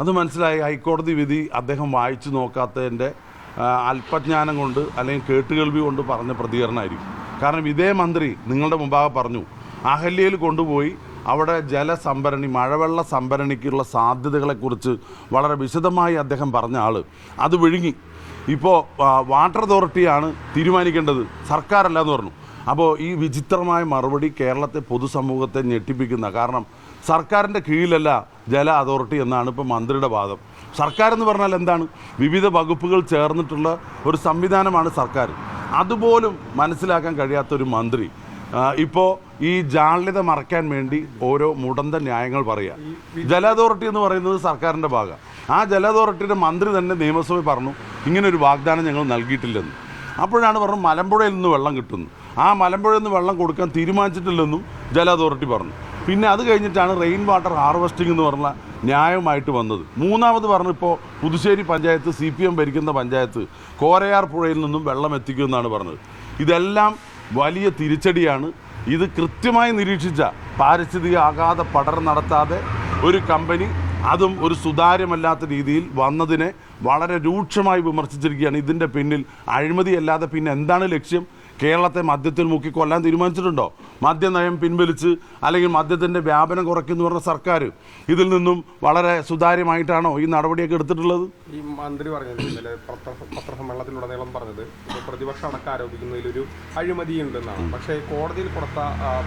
അത് മനസ്സിലായി. ഹൈക്കോടതി വിധി അദ്ദേഹം വായിച്ചു നോക്കാത്തതിന്റെ അല്പജ്ഞാനം കൊണ്ട് അല്ലെങ്കിൽ കേട്ടുകേൾവി കൊണ്ട് പറഞ്ഞ പ്രതികരണമായിരിക്കും. കാരണം ഇതേ മന്ത്രി നിങ്ങളുടെ മുമ്പാകെ പറഞ്ഞു അഹല്യയിൽ കൊണ്ടുപോയി അവിടെ ജലസംഭരണി മഴവെള്ള സംഭരണിക്കുള്ള സാധ്യതകളെക്കുറിച്ച് വളരെ വിശദമായി അദ്ദേഹം പറഞ്ഞ ആൾ അത് വിഴുങ്ങി. ഇപ്പോൾ വാട്ടർ അതോറിറ്റിയാണ് തീരുമാനിക്കേണ്ടത്. സർക്കാരല്ല എന്ന് പറഞ്ഞു. അപ്പോൾ ഈ വിചിത്രമായ മറുപടി കേരളത്തെ പൊതുസമൂഹത്തെ ഞെട്ടിപ്പിക്കുന്ന കാരണം സർക്കാരിന്റെ കീഴിലല്ല ജല അതോറിറ്റി എന്നാണ് ഇപ്പോൾ മന്ത്രിയുടെ വാദം. സർക്കാർ എന്ന് പറഞ്ഞാൽ എന്താണ്? വിവിധ വകുപ്പുകൾ ചേർന്നിട്ടുള്ള ഒരു സംവിധാനമാണ് സർക്കാർ. അതുപോലും മനസ്സിലാക്കാൻ കഴിയാത്തൊരു മന്ത്രി. ഇപ്പോൾ ഈ ജാള്യത മറയ്ക്കാൻ വേണ്ടി ഓരോ മുടന്ത ന്യായങ്ങൾ പറയുക. ജല അതോറിറ്റി എന്ന് പറയുന്നത് സർക്കാരിന്റെ ഭാഗമാണ്. ആ ജല അതോറിറ്റിയുടെ മന്ത്രി തന്നെ നിയമസഭയിൽ പറഞ്ഞു ഇങ്ങനൊരു വാഗ്ദാനം ഞങ്ങൾ നൽകിയിട്ടില്ലെന്ന്. അപ്പോഴാണ് പറഞ്ഞു മലമ്പുഴയിൽ നിന്ന് വെള്ളം കിട്ടുന്നു. ആ മലമ്പുഴയിൽ നിന്ന് വെള്ളം കൊടുക്കാൻ തീരുമാനിച്ചിട്ടില്ലെന്നും ജല അതോറിറ്റി പറഞ്ഞു. പിന്നെ അത് കഴിഞ്ഞിട്ടാണ് റെയിൻ വാട്ടർ ഹാർവെസ്റ്റിംഗ് എന്ന് പറഞ്ഞ ന്യായമായിട്ട് വന്നത്. മൂന്നാമത് പറഞ്ഞിപ്പോൾ Puthussery panchayat C P M ഭരിക്കുന്ന പഞ്ചായത്ത് കോരയാർ പുഴയിൽ നിന്നും വെള്ളം എത്തിക്കുമെന്നാണ് പറഞ്ഞത്. ഇതെല്ലാം വലിയ തിരിച്ചടിയാണ്. ഇത് കൃത്യമായി നിരീക്ഷിച്ച പാരിസ്ഥിതിക ആഘാത പഠനം നടത്താതെ ഒരു കമ്പനി അതും ഒരു സുതാര്യമല്ലാത്ത രീതിയിൽ വന്നതിനെ വളരെ രൂക്ഷമായി വിമർശിച്ചിരിക്കുകയാണ്. ഇതിന്റെ പിന്നിൽ അഴിമതിയല്ലാതെ പിന്നെ എന്താണ് ലക്ഷ്യം? കേരളത്തെ മദ്യത്തിൽ മുക്കി കൊല്ലാൻ തീരുമാനിച്ചിട്ടുണ്ടോ? മദ്യനയം പിൻവലിച്ച് അല്ലെങ്കിൽ മദ്യത്തിന്റെ വ്യാപനം കുറയ്ക്കുന്നു പറഞ്ഞ സർക്കാർ ഇതിൽ നിന്നും വളരെ സുതാര്യമായിട്ടാണോ ഈ നടപടിയൊക്കെ എടുത്തിട്ടുള്ളത്? ഈ മന്ത്രി പറഞ്ഞത് ഇന്നലെ പത്ര പത്രസമ്മേളനത്തിലുടനീളം പറഞ്ഞത് പ്രതിപക്ഷം അടക്കം ആരോപിക്കുന്നതിലൊരു അഴിമതി ഉണ്ടെന്നാണ് പക്ഷേ കോടതിയിൽ കൊടുത്ത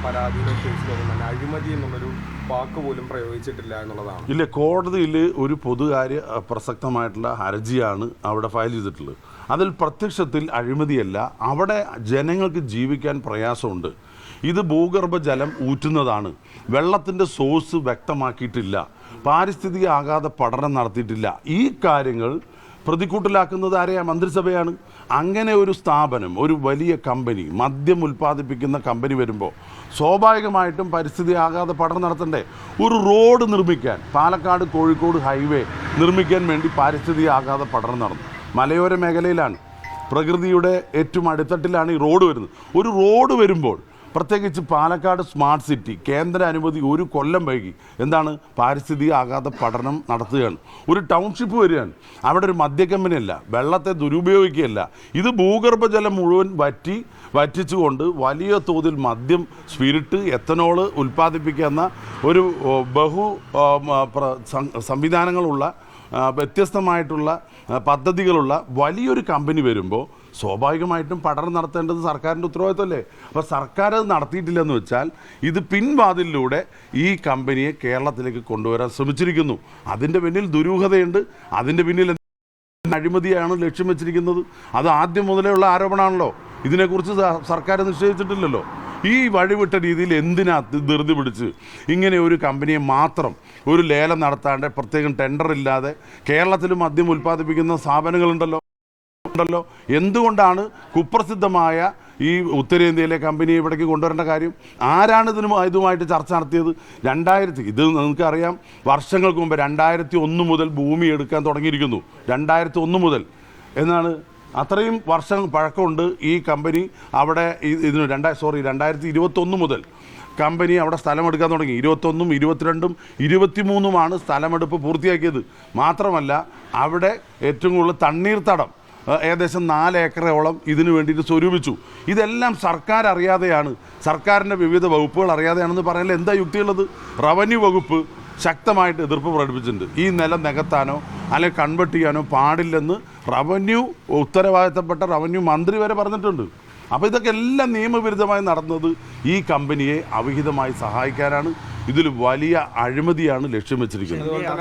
പരാതിയുടെ കേസിൽ തന്നെ അഴിമതി എന്നുള്ളൊരു വാക്ക് പോലും പ്രയോഗിച്ചിട്ടില്ല എന്നുള്ളതാണ്. ഇല്ല കോടതിയിൽ ഒരു പൊതുകാര്യ പ്രസക്തമായിട്ടുള്ള ഹർജിയാണ് അവിടെ ഫയൽ ചെയ്തിട്ടുള്ളത്. അതിൽ പ്രത്യക്ഷത്തിൽ അഴിമതിയല്ല അവിടെ ജനങ്ങൾക്ക് ജീവിക്കാൻ പ്രയാസമുണ്ട്. ഇത് ഭൂഗർഭജലം ഊറ്റുന്നതാണ്. വെള്ളത്തിന്റെ സോഴ്സ് വ്യക്തമാക്കിയിട്ടില്ല. പാരിസ്ഥിതിക ആഘാത പഠനം നടത്തിയിട്ടില്ല. ഈ കാര്യങ്ങൾ പ്രതിക്കൂട്ടിലാക്കുന്നത് ആരെയാ? മന്ത്രിസഭയാണ്. അങ്ങനെ ഒരു സ്ഥാപനം ഒരു വലിയ കമ്പനി മദ്യം ഉൽപ്പാദിപ്പിക്കുന്ന കമ്പനി വരുമ്പോൾ സ്വാഭാവികമായിട്ടും പരിസ്ഥിതി ആഘാത പഠനം നടത്തണ്ടേ? ഒരു റോഡ് നിർമ്മിക്കാൻ പാലക്കാട് കോഴിക്കോട് ഹൈവേ നിർമ്മിക്കാൻ വേണ്ടി പാരിസ്ഥിതി ആഘാത പഠനം നടന്നു. മലയോര മേഖലയിലാണ്. പ്രകൃതിയുടെ ഏറ്റവും അടിത്തട്ടിലാണ് ഈ റോഡ് വരുന്നത്. ഒരു റോഡ് വരുമ്പോൾ പ്രത്യേകിച്ച് പാലക്കാട് സ്മാർട്ട് സിറ്റി കേന്ദ്ര അനുമതി ഒരു കൊല്ലം വൈകി. എന്താണ്? പാരിസ്ഥിതിക ആഘാത പഠനം നടത്തുകയാണ്. ഒരു ടൗൺഷിപ്പ് വരികയാണ്. അവിടെ ഒരു മദ്യ കമ്പനിയല്ല വെള്ളത്തെ ദുരുപയോഗിക്കുകയല്ല. ഇത് ഭൂഗർഭജലം മുഴുവൻ വറ്റി വറ്റിച്ചുകൊണ്ട് വലിയ തോതിൽ മദ്യം സ്പിരിറ്റ് എത്തനോൾ ഉൽപ്പാദിപ്പിക്കുന്ന ഒരു ബഹു സംവിധാനങ്ങളുള്ള വ്യത്യസ്തമായിട്ടുള്ള പദ്ധതികളുള്ള വലിയൊരു കമ്പനി വരുമ്പോൾ സ്വാഭാവികമായിട്ടും പഠനം നടത്തേണ്ടത് സർക്കാരിന്റെ ഉത്തരവാദിത്വമല്ലേ അപ്പോൾ സർക്കാർ അത് നടത്തിയിട്ടില്ലെന്ന് വെച്ചാൽ ഇത് പിൻവാതിലിലൂടെ ഈ കമ്പനിയെ കേരളത്തിലേക്ക് കൊണ്ടുവരാൻ ശ്രമിച്ചിരിക്കുന്നു. അതിന്റെ പിന്നിൽ ദുരൂഹതയുണ്ട്. അതിന്റെ പിന്നിൽ അഴിമതിയാണ് ലക്ഷ്യം വെച്ചിരിക്കുന്നത്. അത് ആദ്യം മുതലേ ഉള്ള ആരോപണമാണല്ലോ. ഇതിനെക്കുറിച്ച് സർക്കാർ നിശ്ചയിച്ചിട്ടില്ലല്ലോ. ഈ വഴിവിട്ട രീതിയിൽ എന്തിനാ ധൃതി പിടിച്ച് ഇങ്ങനെ ഒരു കമ്പനിയെ മാത്രം ഒരു ലേലം നടത്താണ്ട് പ്രത്യേകം ടെൻഡർ ഇല്ലാതെ കേരളത്തിൽ മദ്യം ഉൽപ്പാദിപ്പിക്കുന്ന സ്ഥാപനങ്ങളുണ്ടല്ലോ. ഉണ്ടല്ലോ. എന്തുകൊണ്ടാണ് കുപ്രസിദ്ധമായ ഈ ഉത്തരേന്ത്യയിലെ കമ്പനി ഇവിടേക്ക് കൊണ്ടുവരേണ്ട കാര്യം? ആരാണ് ഇതിന് ഇതുമായിട്ട് ചർച്ച നടത്തിയത്? രണ്ടായിരത്തി ഇത് നിങ്ങൾക്കറിയാം വർഷങ്ങൾക്ക് മുമ്പ് രണ്ടായിരത്തി ഒന്ന് മുതൽ ഭൂമി എടുക്കാൻ തുടങ്ങിയിരിക്കുന്നു. രണ്ടായിരത്തി ഒന്ന് മുതൽ. എന്നാണ്? അത്രയും വർഷം പഴക്കമുണ്ട് ഈ കമ്പനി അവിടെ ഇതിന് രണ്ടായി സോറി രണ്ടായിരത്തി ഇരുപത്തൊന്ന് മുതൽ. കമ്പനി അവിടെ സ്ഥലമെടുക്കാൻ തുടങ്ങി. ഇരുപത്തൊന്നും ഇരുപത്തിരണ്ടും ഇരുപത്തിമൂന്നുമാണ് സ്ഥലമെടുപ്പ് പൂർത്തിയാക്കിയത്. മാത്രമല്ല അവിടെ ഏറ്റവും കൂടുതൽ തണ്ണീർത്തടം ഏകദേശം നാല് ഏക്കറോളം ഇതിനു വേണ്ടിയിട്ട് സ്വരൂപിച്ചു. ഇതെല്ലാം സർക്കാർ അറിയാതെയാണ്. സർക്കാരിന്റെ വിവിധ വകുപ്പുകൾ അറിയാതെയാണെന്ന് പറയാൻ എന്താ യുക്തിയുള്ളത്? റവന്യൂ വകുപ്പ് ശക്തമായിട്ട് എതിർപ്പ് പ്രകടിപ്പിച്ചിട്ടുണ്ട്. ഈ നിലം നികത്താനോ അല്ലെങ്കിൽ കൺവെർട്ട് ചെയ്യാനോ പാടില്ലെന്ന് റവന്യൂ ഉത്തരവാദിത്തപ്പെട്ട റവന്യൂ മന്ത്രി വരെ പറഞ്ഞിട്ടുണ്ട്. അപ്പോൾ ഇതൊക്കെ എല്ലാം നിയമവിരുദ്ധമായി നടന്നത് ഈ കമ്പനിയെ അവിഹിതമായി സഹായിക്കാനാണ്. ഇതിൽ വലിയ അഴിമതിയാണ് ലക്ഷ്യം വെച്ചിരിക്കുന്നത്.